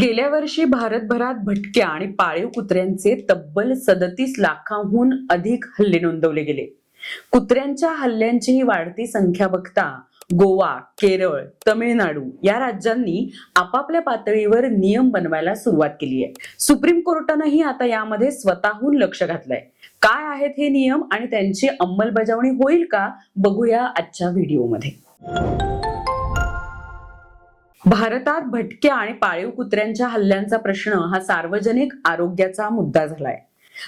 गेल्या वर्षी भारतभरात भटक्या आणि पाळीव कुत्र्यांचे तब्बल सदतीस लाखांहून अधिक हल्ले नोंदवले गेले. कुत्र्यांच्या हल्ल्यांची ही वाढती संख्या बघता गोवा केरळ तमिळनाडू या राज्यांनी आपापल्या पातळीवर नियम बनवायला सुरुवात केली आहे. सुप्रीम कोर्टानंही आता यामध्ये स्वतःहून लक्ष घातलंय. काय आहेत हे नियम आणि त्यांची अंमलबजावणी होईल का? बघूया आजच्या व्हिडिओमध्ये. भारतात भटक्या आणि पाळीव कुत्र्यांच्या हल्ल्यांचा प्रश्न हा सार्वजनिक आरोग्याचा मुद्दा झालाय.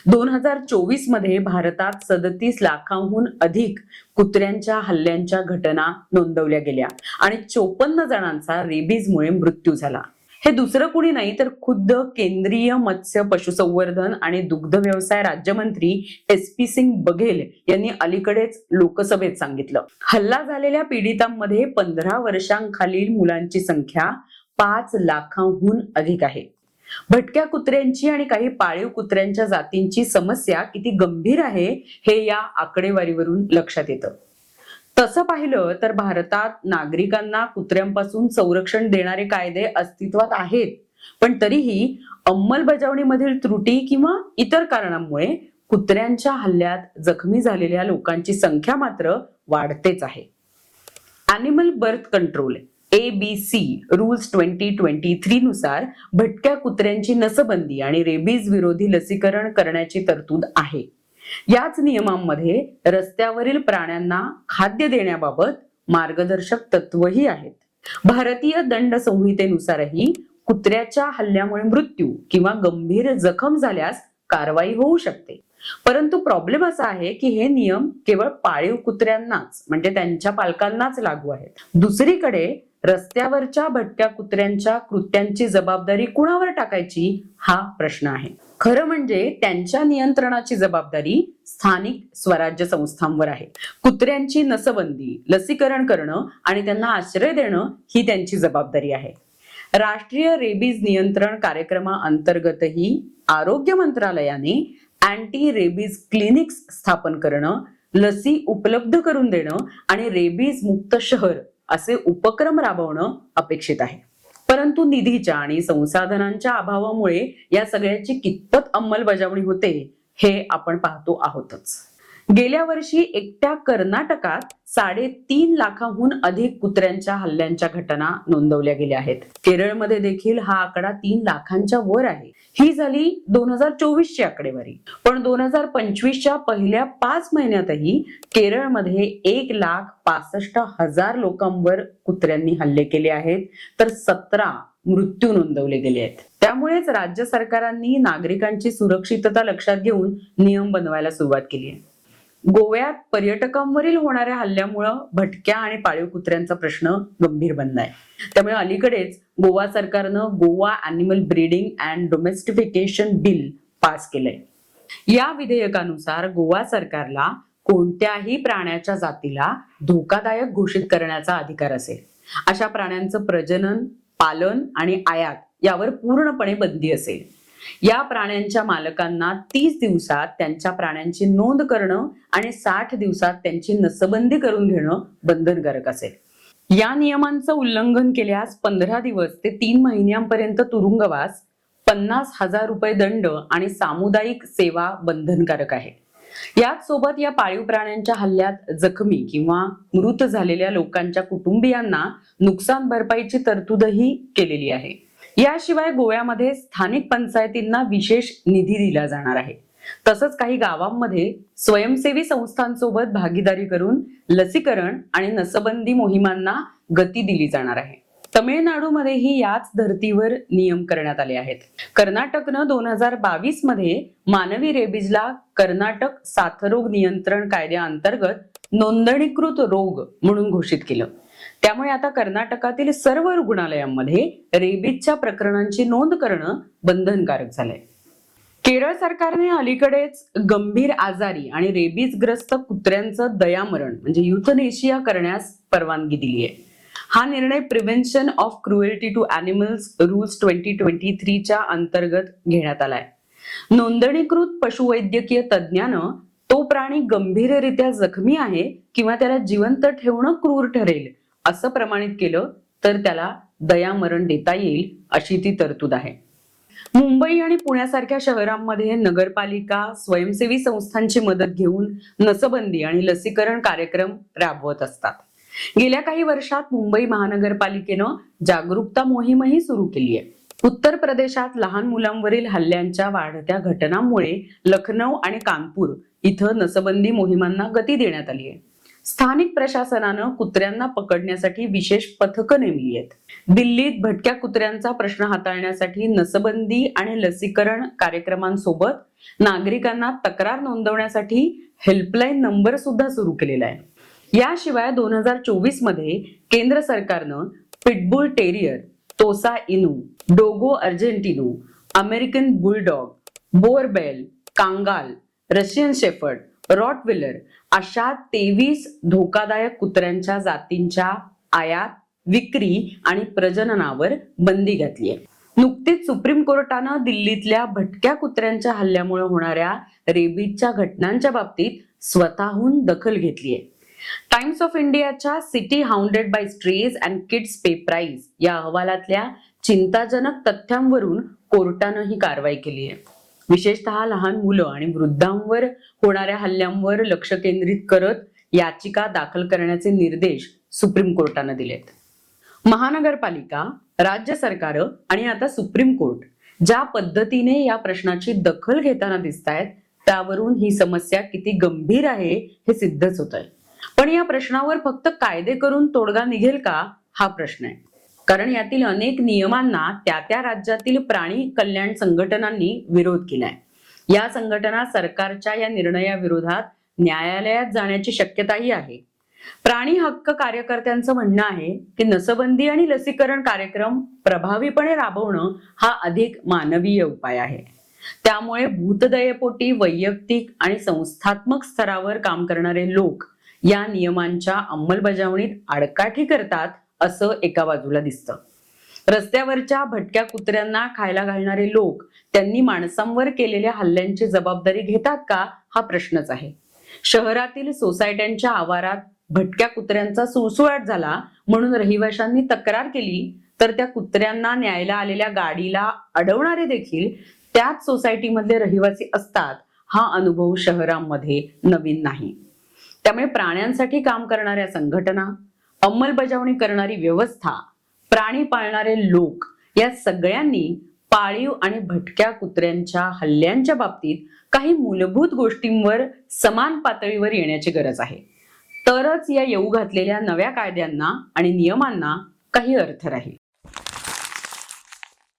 दोन हजार चोवीसमध्ये भारतात सदतीस लाखांहून अधिक कुत्र्यांच्या हल्ल्यांच्या घटना नोंदवल्या गेल्या आणि चोपन्न जणांचा रेबीजमुळे मृत्यू झाला. हे दुसरं कुणी नाही तर खुद्द केंद्रीय मत्स्य पशुसंवर्धन आणि दुग्ध व्यवसाय राज्यमंत्री एस पी सिंग बघेल यांनी अलीकडेच लोकसभेत सांगितलं. हल्ला झालेल्या पीडितांमध्ये पंधरा वर्षांखालील मुलांची संख्या पाच लाखांहून अधिक आहे. भटक्या कुत्र्यांची आणि काही पाळीव कुत्र्यांच्या जातींची समस्या किती गंभीर आहे हे या आकडेवारीवरून लक्षात येतं. तसं पाहिलं तर भारतात नागरिकांना कुत्र्यांपासून संरक्षण देणारे कायदे अस्तित्वात आहेत. पण तरीही अंमलबजावणीमधील त्रुटी किंवा इतर कारणांमुळे कुत्र्यांच्या हल्ल्यात जखमी झालेल्या लोकांची संख्या मात्र वाढतेच आहे. Animal birth control A B C rules twenty twenty three नुसार भटक्या कुत्र्यांची नसबंदी आणि रेबीज विरोधी लसीकरण करण्याची तरतूद आहे. याच नियमांमध्ये रस्त्यावरील प्राण्यांना खाद्य देण्याबाबत मार्गदर्शक तत्वही आहेत. भारतीय दंड संहितेनुसारही कुत्र्याच्या हल्ल्यामुळे मृत्यू किंवा गंभीर जखम झाल्यास कारवाई होऊ शकते. परंतु प्रॉब्लेम असा आहे की हे नियम केवळ पाळीव कुत्र्यांनाच म्हणजे त्यांच्या पालकांनाच लागू आहेत. दुसरीकडे रस्त्यावरच्या भटक्या कुत्र्यांच्या कृत्यांची जबाबदारी कुणावर टाकायची? हा प्रश्न आहे. खरं म्हणजे त्यांच्या नियंत्रणाची जबाबदारी स्थानिक स्वराज्य संस्थांवर आहे. कुत्र्यांची नसबंदी लसीकरण करणं आणि त्यांना आश्रय देणं ही त्यांची जबाबदारी आहे. राष्ट्रीय रेबीज नियंत्रण कार्यक्रमाअंतर्गतही आरोग्य मंत्रालयाने अँटी रेबीज क्लिनिक्स स्थापन करणं लसी उपलब्ध करून देणं आणि रेबीज मुक्त शहर असे उपक्रम राबवणं अपेक्षित आहे. परंतु निधीच्या आणि संसाधनांच्या अभावामुळे या सगळ्याची कितपत अंमलबजावणी होते हे आपण पाहतो आहोतच. गेल्या वर्षी एकट्या कर्नाटकात साडेतीन लाखाहून अधिक कुत्र्यांच्या हल्ल्यांच्या घटना नोंदवल्या गेल्या आहेत. केरळमध्ये देखील हा आकडा तीन लाखांच्या वर आहे. ही झाली दोन हजार चोवीसची आकडेवारी. पण दोन हजार पंचवीसच्या पहिल्या पाच महिन्यातही केरळमध्ये एक लाख पासष्ट हजार लोकांवर कुत्र्यांनी हल्ले केले आहेत. तर सतरा मृत्यू नोंदवले गेले आहेत. त्यामुळेच राज्य सरकारांनी नागरिकांची सुरक्षितता लक्षात घेऊन नियम बनवायला सुरुवात केली आहे. गोव्यात पर्यटकांवरील होणाऱ्या हल्ल्यामुळं भटक्या आणि पाळीव कुत्र्यांचा प्रश्न गंभीर बनलाय त्यामुळे अलीकडेच गोवा सरकारनं Goa animal breeding and domestication bill pass केलंय. या विधेयकानुसार गोवा सरकारला कोणत्याही प्राण्याच्या जातीला धोकादायक घोषित करण्याचा अधिकार असेल. अशा प्राण्यांचं प्रजनन पालन आणि आयात यावर पूर्णपणे बंदी असेल. या प्राण्यांच्या मालकांना तीस दिवसात त्यांच्या प्राण्यांची नोंद करणं आणि साठ दिवसात त्यांची नसबंदी करून घेणं बंधनकारक असेल. या नियमांचं उल्लंघन केल्यास पंधरा दिवस ते तीन महिन्यांपर्यंत तुरुंगवास पन्नास हजार रुपये दंड आणि सामुदायिक सेवा बंधनकारक आहे. याच सोबत या पाळीव प्राण्यांच्या हल्ल्यात जखमी किंवा मृत झालेल्या लोकांच्या कुटुंबियांना नुकसान भरपाईची तरतूदही केलेली आहे. याशिवाय गोव्यामध्ये स्थानिक पंचायतींना विशेष निधी दिला जाणार आहे. तसंच काही गावांमध्ये स्वयंसेवी संस्थांसोबत भागीदारी करून लसीकरण आणि नसबंदी मोहिमांना गती दिली जाणार आहे. तमिळनाडूमध्येही याच धर्तीवर नियम करण्यात आले आहेत. कर्नाटकनं दोन हजार बावीसमध्ये मानवी रेबीजला कर्नाटक साथरोग नियंत्रण कायद्याअंतर्गत नोंदणीकृत रोग म्हणून घोषित केलं. त्यामुळे आता कर्नाटकातील सर्व रुग्णालयांमध्ये रेबीजच्या प्रकरणांची नोंद करणं बंधनकारक झालंय. केरळ सरकारने अलीकडेच गंभीर आजारी आणि रेबीजग्रस्त कुत्र्यांचं दयामरण म्हणजे युथनेशिया करण्यास परवानगी दिली आहे हा निर्णय prevention of cruelty to animals rules twenty twenty थ्रीच्या अंतर्गत घेण्यात आलाय. नोंदणीकृत पशुवैद्यकीय तज्ज्ञानं तो प्राणी गंभीररित्या जखमी आहे किंवा त्याला जिवंत ठेवणं क्रूर ठरेल असं प्रमाणित केलं तर त्याला दयामरण देता येईल अशी ती तरतूद आहे. मुंबई आणि पुण्यासारख्या शहरांमध्ये नगरपालिका स्वयंसेवी संस्थांची मदत घेऊन नसबंदी आणि लसीकरण कार्यक्रम राबवत असतात. गेल्या काही वर्षात मुंबई महानगरपालिकेनं जागरूकता मोहीमही सुरू केली आहे. उत्तर प्रदेशात लहान मुलांवरील हल्ल्यांच्या वाढत्या घटनांमुळे लखनौ आणि कानपूर इथं नसबंदी मोहिमांना गती देण्यात आली आहे. स्थानिक प्रशासनानं कुत्र्यांना पकडण्यासाठी विशेष पथकं नेमली आहेत. दिल्लीत भटक्या कुत्र्यांचा प्रश्न हाताळण्यासाठी नसबंदी आणि लसीकरण कार्यक्रमांसोबत नागरिकांना तक्रार नोंदवण्यासाठी हेल्पलाईन नंबर सुद्धा सुरू केलेला आहे. याशिवाय दोन हजार चोवीसमध्ये केंद्र सरकारनं pitbull terrier Tosa Inu Dogo Argentino American bulldog Boerboel Kangal Russian shepherd Rottweiler अशा तेवीस धोकादायक कुत्र्यांच्या जातींच्या आयात विक्री आणि प्रजननावर बंदी घातली आहे. नुकतीच सुप्रीम कोर्टानं दिल्लीतल्या भटक्या कुत्र्यांच्या हल्ल्यामुळे होणाऱ्या रेबीजच्या घटनांच्या बाबतीत स्वतःहून दखल घेतली आहे. टाइम्स ऑफ इंडियाच्या city hounded by strays and kids pay price या अहवालातल्या चिंताजनक तथ्यांवरून कोर्टानं ही कारवाई केली आहे. विशेषतः लहान मुलं आणि वृद्धांवर होणाऱ्या हल्ल्यांवर लक्ष केंद्रित करत याचिका दाखल करण्याचे निर्देश सुप्रीम कोर्टानं दिलेत. महानगरपालिका राज्य सरकार आणि आता सुप्रीम कोर्ट ज्या पद्धतीने या प्रश्नाची दखल घेताना दिसत आहेत त्यावरून ही समस्या किती गंभीर आहे हे सिद्धच होत आहे पण या प्रश्नावर फक्त कायदे करून तोडगा निघेल का? हा प्रश्न आहे. कारण यातील अनेक नियमांना त्या त्या राज्यातील प्राणी कल्याण संघटनांनी विरोध केलाय. या संघटना सरकारच्या या निर्णयाविरोधात न्यायालयात जाण्याची शक्यताही आहे. प्राणी हक्क कार्यकर्त्यांचं म्हणणं आहे की नसबंदी आणि लसीकरण कार्यक्रम प्रभावीपणे राबवणं हा अधिक मानवीय उपाय आहे. त्यामुळे भूतदयेपोटी वैयक्तिक आणि संस्थात्मक स्तरावर काम करणारे लोक या नियमांच्या अंमलबजावणीत आडकाठी करतात असं एका बाजूला दिसतं. रस्त्यावरच्या भटक्या कुत्र्यांना खायला घालणारे लोक त्यांनी माणसांवर केलेल्या हल्ल्यांची जबाबदारी घेतात का? हा प्रश्नच आहे. शहरातील सोसायट्यांच्या आवारात भटक्या कुत्र्यांचा सुळसुळाट झाला म्हणून रहिवाशांनी तक्रार केली तर त्या कुत्र्यांना न्यायला आलेल्या गाडीला अडवणारे देखील त्याच सोसायटीमधले रहिवासी असतात हा अनुभव शहरांमध्ये नवीन नाही. त्यामुळे प्राण्यांसाठी काम करणाऱ्या संघटना अंमलबजावणी करणारी व्यवस्था प्राणी पाळणारे लोक या सगळ्यांनी पाळीव आणि भटक्या कुत्र्यांच्या हल्ल्यांच्या बाबतीत काही मूलभूत गोष्टींवर समान पातळीवर येण्याची गरज आहे. तरच या येऊ घातलेल्या नव्या कायद्यांना आणि नियमांना काही अर्थ राहील.